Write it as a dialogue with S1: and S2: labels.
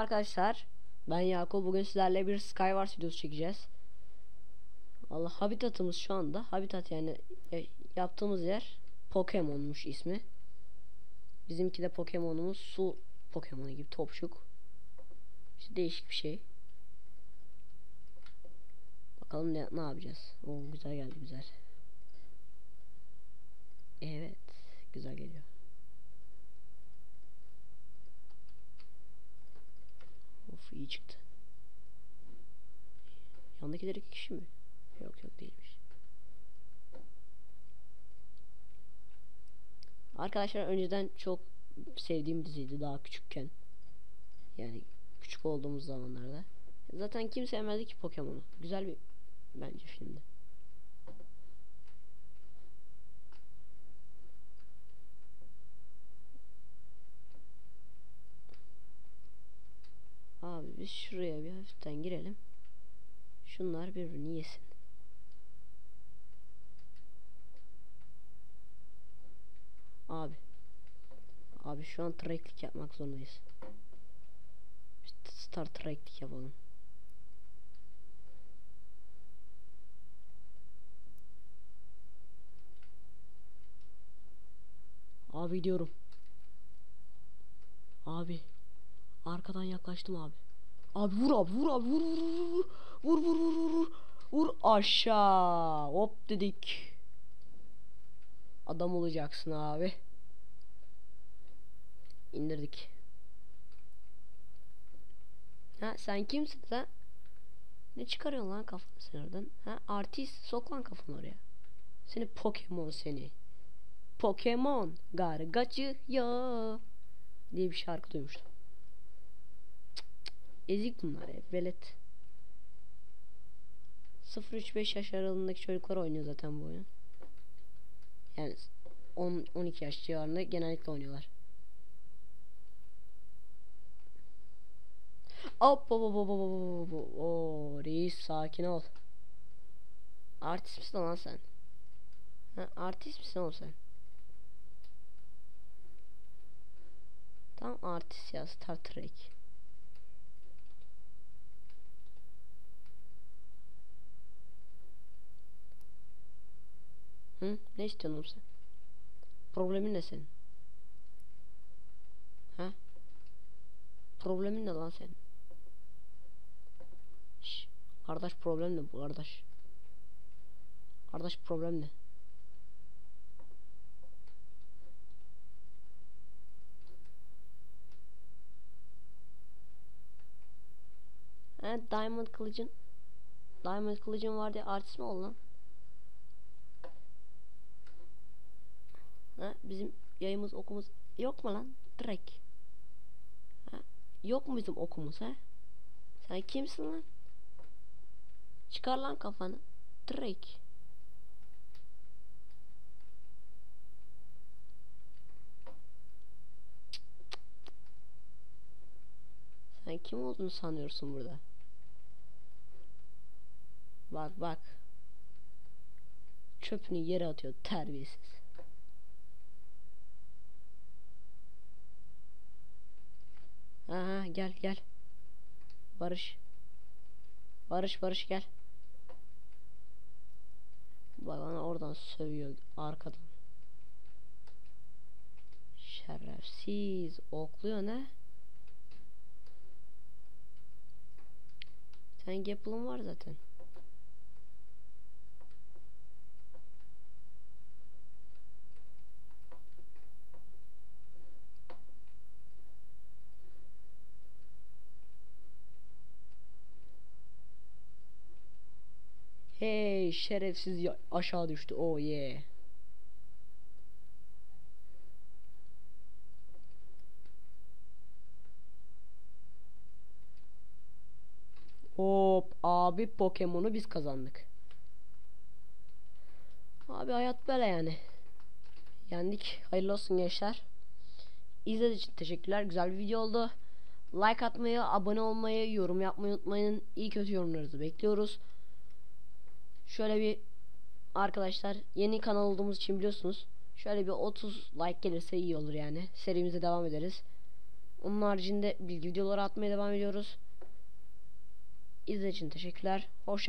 S1: arkadaşlar. Ben Yakup. Bugün sizlerle bir Skywars videosu çekeceğiz. Allah habitatımız şu anda. Habitat yani e, yaptığımız yer Pokemon'muş ismi. Bizimki de Pokemon'umuz su Pokemonu gibi topçuk. İşte değişik bir şey. Bakalım ne, ne yapacağız. Oo güzel geldi güzel. Evet. Güzel geliyor. İyi çıktı. Yandakiler iki kişi mi? Yok yok değilmiş. Arkadaşlar önceden çok sevdiğim diziydi daha küçükken. Yani küçük olduğumuz zamanlarda. Zaten kim sevmezdi ki Pokemon'u. Güzel bir bence filmdi. Abi biz şuraya bir hafiften girelim. Şunlar birbirini yesin. Abi. Abi şu an tracklik yapmak zorundayız. Star tracklik yapalım. Abi diyorum. Abi. Arkadan yaklaştım abi. Abi vur abi vur abi vur vur vur vur vur vur vur vur vur aşağı hop dedik. Adam olacaksın abi. İndirdik. Ha sen kimsin sen? Ne çıkarıyorsun lan kafanı sen oradan? Ha artist sok lan kafanı oraya. Seni Pokemon seni. Pokemon gargacı ya diye bir şarkı duymuştum. Ezik bunlar hep velet. 0-3-5 yaş aralığındaki çocuklar oynuyor zaten bu oyun. Yani 10-12 yaş civarında genellikle oynuyorlar. Hop hop hop hop hop hop Oo, reis sakin ol. Artist misin lan sen? Ha, artist misin oğlum sen? Tam artist ya Star Trek. Hı? Ne istiyorsun oğlum sen? Problemin ne senin? Ha? Problemin ne lan senin? Şş, kardeş problem ne bu kardeş? Kardeş problem ne? Ha, Diamond kılıcın Diamond kılıcın var diye artist mi oldu? Ha, bizim yayımız okumuz yok mu lan? Direkt. Ha, yok mu bizim okumuz ha? Sen kimsin lan? Çıkar lan kafanı. Direkt. Sen kim olduğunu sanıyorsun burada? Bak bak. Çöpünü yere atıyor terbiyesiz. Aha gel gel. Barış. Barış Barış gel. Bak bana oradan sövüyor arkadan. Şerefsiz okluyor ne? Sen Gapple'ın var zaten. Hey şerefsiz aşağı düştü. Oh yeah. Hop abi Pokemon'u biz kazandık. Abi hayat böyle yani. Yendik. Hayırlı olsun gençler. İzlediğiniz için teşekkürler. Güzel bir video oldu. Like atmayı, abone olmayı, yorum yapmayı unutmayın. İyi kötü yorumlarınızı bekliyoruz. Şöyle bir arkadaşlar yeni kanal olduğumuz için biliyorsunuz. Şöyle bir 30 like gelirse iyi olur yani. Serimize devam ederiz. Onun haricinde bilgi videoları atmaya devam ediyoruz. İzlediğiniz için teşekkürler. Hoşça